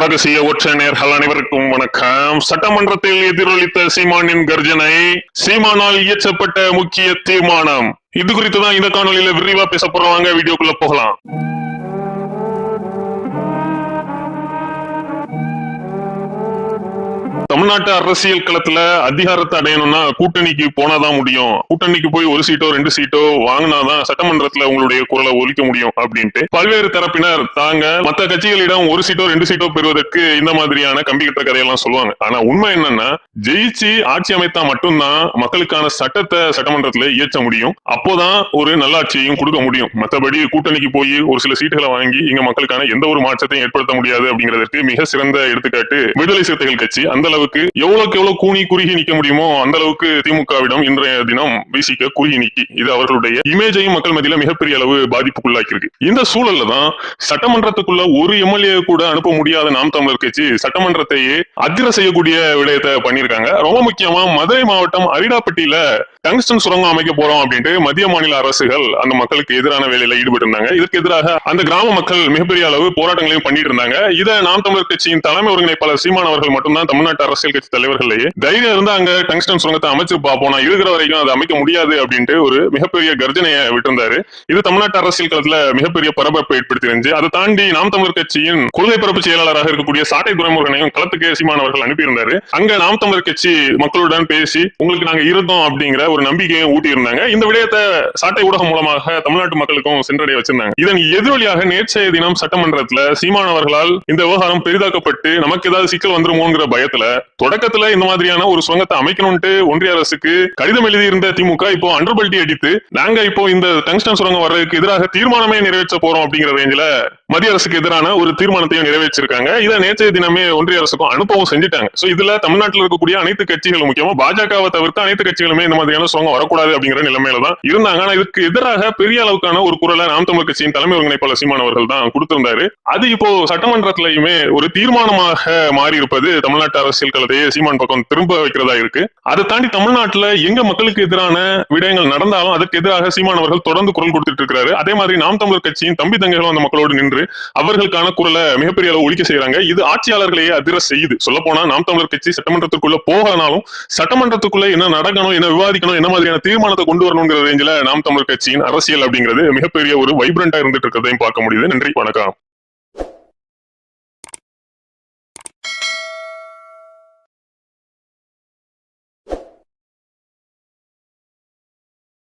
ரகசிய ஒற்றை நேர்கள் அனைவருக்கும் வணக்கம். சட்டமன்றத்தில் எதிரொலித்த சீமானின் கர்ஜனை சீமானால் இயற்றப்பட்ட முக்கிய தீர்மானம். இது குறித்து தான் இந்த காணொலியில விரிவா பேச போறோம். வீடியோக்குள்ள போகலாம். தமிழ்நாட்டு அரசியல் களத்துல அதிகாரத்தை அடையணும்னா கூட்டணிக்கு போனாதான் முடியும். கூட்டணிக்கு போய் ஒரு சீட்டோ ரெண்டு சீட்டோ வாங்கினாதான் சட்டமன்றத்துல உங்களுடைய குரலை ஒலிக்க முடியும் அப்படின்ட்டு. பல்வேறு தரப்பினர் தாங்க மத்த கட்சிகளிடம் ஒரு சீட்டோ ரெண்டு சீட்டோ பெறுவதற்கு இந்த மாதிரியான கம்பி கட்டுற கதையெல்லாம் சொல்லுவாங்க. ஆனா உண்மை என்னன்னா ஜெயிச்சு ஆட்சி அமைத்தா மட்டும்தான் மக்களுக்கான சட்டத்தை சட்டமன்றத்துல இயற்ற முடியும். அப்போதான் ஒரு நல்லாட்சியையும் கொடுக்க முடியும். மத்தபடி கூட்டணிக்கு போய் ஒரு சில சீட்டுகளை வாங்கி இங்க மக்களுக்கான எந்த ஒரு மாற்றத்தையும் ஏற்படுத்த முடியாது அப்படிங்கிறதுக்கு மிக சிறந்த எடுத்துக்காட்டு விடுதலை சிறுத்தைகள் கட்சி. அந்த அளவுக்கு எவ்வளவுக்கு எவ்வளவு கூணி குறுகி நிக்க முடியுமோ அந்த அளவுக்கு திமுகவிடம் இன்றைய தினம் விசிக்க குறுகி நிக்கி இது அவர்களுடைய இமேஜையும் மக்கள் மத்தியில மிகப்பெரிய அளவு பாதிப்புக்குள்ளாக்கி இருக்கு இந்த சூழல்ல தான் சட்டமன்றத்துக்குள்ள ஒரு எம்எல்ஏ கூட அனுப்ப முடியாத நாம் தமிழர் கட்சி சட்டமன்றத்தையே அதிர செய்யக்கூடிய விடயத்தை பண்ணியிருக்காங்க. ரொம்ப முக்கியமா மதுரை மாவட்டம் அரிடாப்பட்டியில டங்ஸ்டன் சுரங்கம் அமைக்க போறோம் அப்படின்ட்டு மத்திய மாநில அரசுகள் அந்த மக்களுக்கு எதிரான வேலையில ஈடுபட்டு இருந்தாங்க இதற்கு எதிராக அந்த கிராம மக்கள் மிகப்பெரிய அளவு போராட்டங்களையும் பண்ணிட்டு இருந்தாங்க. இதை நாம் தமிழர் கட்சியின் தலைமை ஒருங்கிணைப்பாளர் சீமான் அவர்கள் மட்டும்தான் தமிழ்நாட்டு அரசு அரசியல் கட்சி தலைவர்களையே. தைரியம் இருந்தா அங்க டங்ஸ்டன் சுரங்கத்தை அமைச்சு பார்ப்போம் நான் இருக்கிற வரைக்கும் அதை அமைக்க முடியாது அப்படின்ட்டு ஒரு மிகப்பெரிய கர்ஜனையை விட்டிருந்தாரு. இது தமிழ்நாட்டு அரசியல் களத்துல மிகப்பெரிய பரபரப்பை ஏற்படுத்தியிருந்துச்சு. அதை தாண்டி நாம் தமிழர் கட்சியின் கொள்கை பரப்பு செயலாளராக இருக்கக்கூடிய சாட்டை துறைமுருகனையும் களத்துக்கு சீமான் அவர்கள் அனுப்பியிருந்தாரு. அங்க நாம் தமிழர் கட்சி மக்களுடன் பேசி உங்களுக்கு நாங்க இருந்தோம் அப்படிங்கிற ஒரு நம்பிக்கையை ஊட்டி இருந்தாங்க இந்த விடயத்தை சாட்டை ஊடகம் மூலமாக தமிழ்நாட்டு மக்களுக்கும் சென்றடைய வச்சிருந்தாங்க. இதன் எதிரொலியாக நேற்றைய தினம் சட்டமன்றத்துல சீமானவர்களால் இந்த விவகாரம் பெரிதாக்கப்பட்டு நமக்கு ஏதாவது சிக்கல் வந்துருமோங்கிற பயத்துல தொடக்கத்துல இந்த மாதிரியான ஒரு சுரங்கத்தை அமைக்கணும்ட்டு ஒன்றிய அரசுக்கு கடிதம் எழுதியிருந்த திமுக இப்போ அண்டர்பல்ட்டி அடித்து நாங்க இப்போ இந்த டங்ஸ்டன் சுரங்கம் வர்றதுக்கு எதிராக தீர்மானமே நிறைவேற்ற போறோம் அப்படிங்கிற ரேஞ்சில மத்திய அரசுக்கு எதிரான ஒரு தீர்மானத்தையும் நிறைவேற்றிருக்காங்க. இதை நேற்றைய தினமே ஒன்றிய அரசுக்கும் அனுப்பவும் செஞ்சுட்டாங்க. சோ இதுல தமிழ்நாட்டில் இருக்கக்கூடிய அனைத்து கட்சிகளும் முக்கியமா பாஜகவை தவிர்த்து அனைத்து கட்சிகளுமே இந்த மாதிரியான சுரங்கம் வரக்கூடாது அப்படிங்கிற நிலைமையில தான் இருந்தாங்க. ஆனா இதுக்கு எதிராக பெரிய அளவுக்கான ஒரு குரலை நாம் தமிழ் கட்சியின் தலைமை ஒருங்கிணைப்பாளர் சீமான் அவர்கள் தான் கொடுத்திருந்தாரு. அது இப்போ சட்டமன்றத்திலையுமே ஒரு தீர்மானமாக மாறி இருப்பது தமிழ்நாட்டு அரசியல் களத்தையே சீமான் பக்கம் திரும்ப வைக்கிறதா இருக்கு. அதை தாண்டி தமிழ்நாட்டுல எங்க மக்களுக்கு எதிரான விடயங்கள் நடந்தாலும் அதற்கு எதிராக சீமான் அவர்கள் தொடர்ந்து குரல் கொடுத்துட்டு இருக்காரு அதே மாதிரி நாம் தமிழர் கட்சியின் தம்பி தங்கைகளும் அந்த மக்களோடு நின்று அவர்களுக்கான குரலை மிகப்பெரிய அளவு ஒழிக்க செய்யறாங்க இது ஆட்சியாளர்களையே அதிர செய்யுது. சொல்ல போனா நாம் தமிழர் கட்சி சட்டமன்றத்துக்குள்ள போகலனாலும் சட்டமன்றத்துக்குள்ள என்ன நடக்கணும் என்ன விவாதிக்கணும் என்ன மாதிரியான தீர்மானத்தை கொண்டு வரணுங்கிற ரேஞ்சில நாம் தமிழர் கட்சியின் அரசியல் அப்படிங்கிறது மிகப்பெரிய ஒரு வைப்ரண்டா இருந்துட்டு இருக்கிறதையும் பார்க்க முடியுது. நன்றி வணக்கம்.